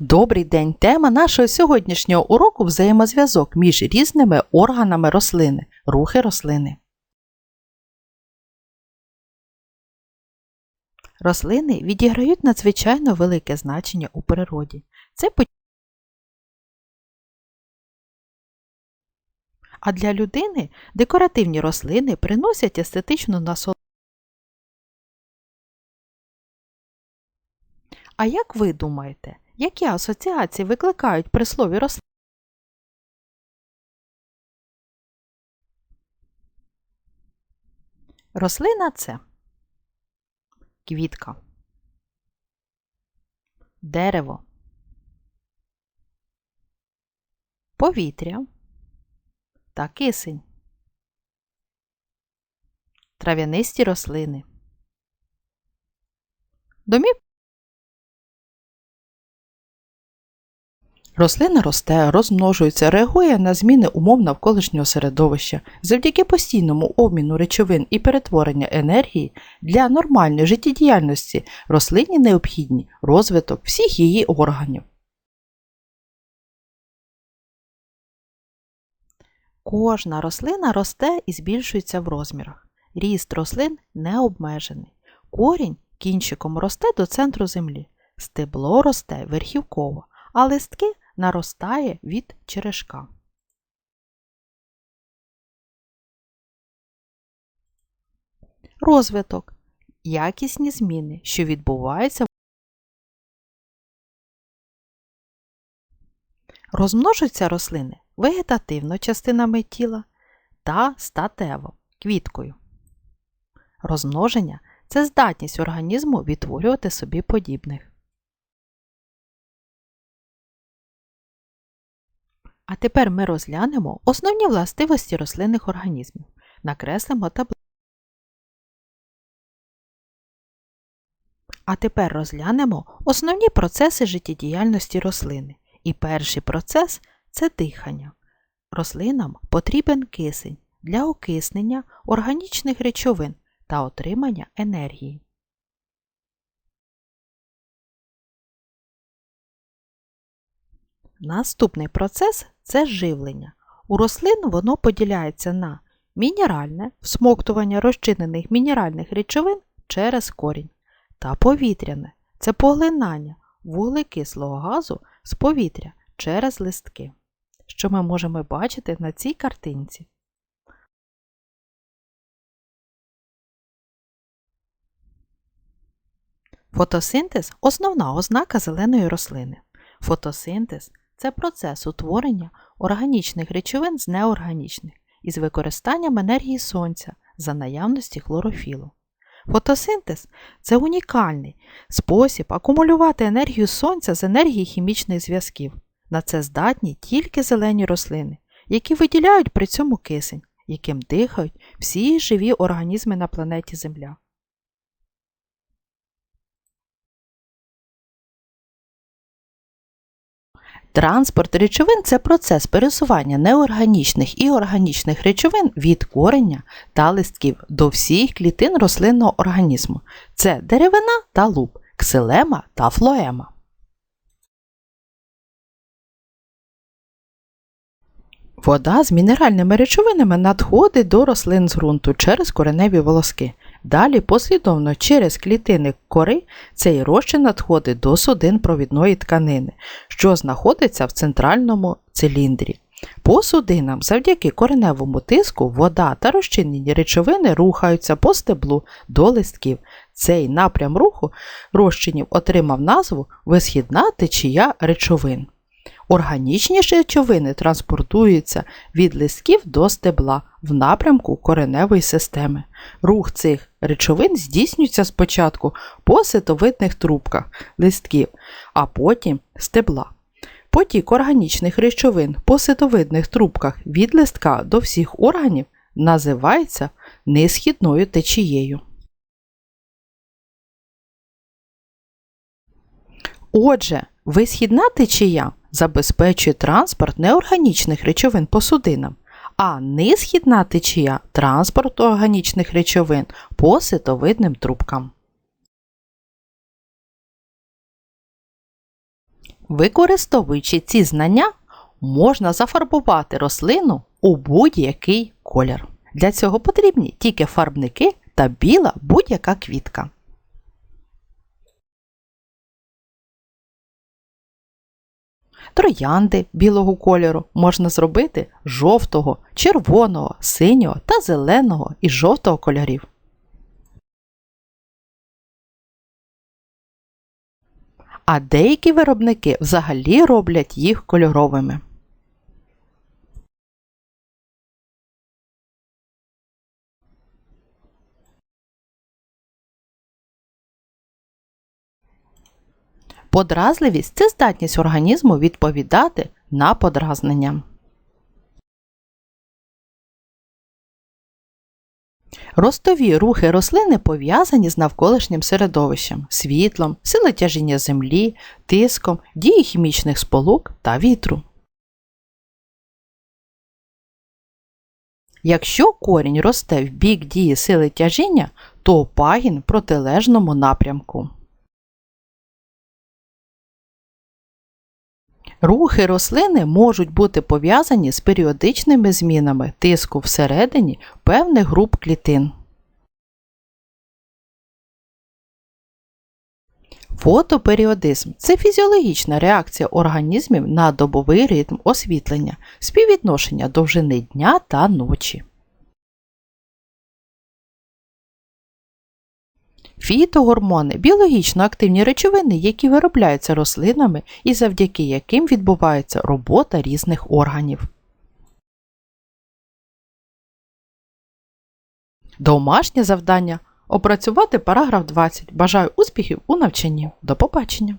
Добрий день! Тема нашого сьогоднішнього уроку взаємозв'язок між різними органами рослини, рухи рослини. Рослини відіграють надзвичайно велике значення у природі. Це А для людини декоративні рослини приносять естетичну насолоду. А як ви думаєте, які асоціації викликають при слові рослина? Рослина це квітка, дерево, повітря та кисень, трав'янисті рослини. Домів Рослина росте, розмножується, реагує на зміни умов навколишнього середовища. Завдяки постійному обміну речовин і перетворення енергії для нормальної життєдіяльності рослині необхідні розвиток всіх її органів. Кожна рослина росте і збільшується в розмірах. Ріст рослин не обмежений. Корінь кінчиком росте до центру землі. Стебло росте верхівково, а листки наростає від черешка. Розвиток якісні зміни, що відбуваються. Розмножуються рослини вегетативно частинами тіла та статево квіткою. Розмноження це здатність організму відтворювати собі подібних. А тепер ми розглянемо основні властивості рослинних організмів. Накреслимо таблицю. А тепер розглянемо основні процеси життєдіяльності рослини. І перший процес це дихання. Рослинам потрібен кисень для окиснення органічних речовин та отримання енергії. Наступний процес це живлення. У рослин воно поділяється на мінеральне всмоктування розчинених мінеральних речовин через корінь та повітряне це поглинання вуглекислого газу з повітря через листки, що ми можемо бачити на цій картинці. Фотосинтез основна ознака зеленої рослини. Фотосинтез це процес утворення органічних речовин з неорганічних із використанням енергії сонця за наявності хлорофілу. Фотосинтез це унікальний спосіб акумулювати енергію сонця з енергії хімічних зв'язків. На це здатні тільки зелені рослини, які виділяють при цьому кисень, яким дихають всі живі організми на планеті Земля. Транспорт речовин це процес пересування неорганічних і органічних речовин від корення та листків до всіх клітин рослинного організму. Це деревина та луб, ксилема та флоема. Вода з мінеральними речовинами надходить до рослин з ґрунту через кореневі волоски. Далі послідовно через клітини кори цей розчин надходить до судин провідної тканини, що знаходиться в центральному циліндрі. По судинам завдяки кореневому тиску вода та розчинені речовини рухаються по стеблу до листків. Цей напрям руху розчинів отримав назву висхідна течія речовин. Органічні речовини транспортуються від листків до стебла в напрямку кореневої системи. Рух цих речовин здійснюється спочатку по ситовидних трубках листків, а потім стебла. Потік органічних речовин по ситовидних трубках від листка до всіх органів називається несхідною течією. Отже, висхідна течія забезпечує транспорт неорганічних речовин по судинам, а нисхідна течія транспорт органічних речовин по ситовидним трубкам. Використовуючи ці знання, можна зафарбувати рослину у будь-який колір. Для цього потрібні тільки фарбники та біла будь-яка квітка. Троянди білого кольору можна зробити жовтого, червоного, синього та зеленого і жовтого кольорів. А деякі виробники взагалі роблять їх кольоровими. Подразливість це здатність організму відповідати на подразнення. Ростові рухи рослини пов'язані з навколишнім середовищем, світлом, сили тяжіння землі, тиском, дії хімічних сполук та вітру. Якщо корінь росте в бік дії сили тяжіння, то пагін протилежному напрямку. Рухи рослини можуть бути пов'язані з періодичними змінами тиску всередині певних груп клітин. Фотоперіодизм це фізіологічна реакція організмів на добовий ритм освітлення, співвідношення довжини дня та ночі. Фітогормони біологічно активні речовини, які виробляються рослинами і завдяки яким відбувається робота різних органів. Домашнє завдання опрацювати параграф 20. Бажаю успіхів у навчанні. До побачення!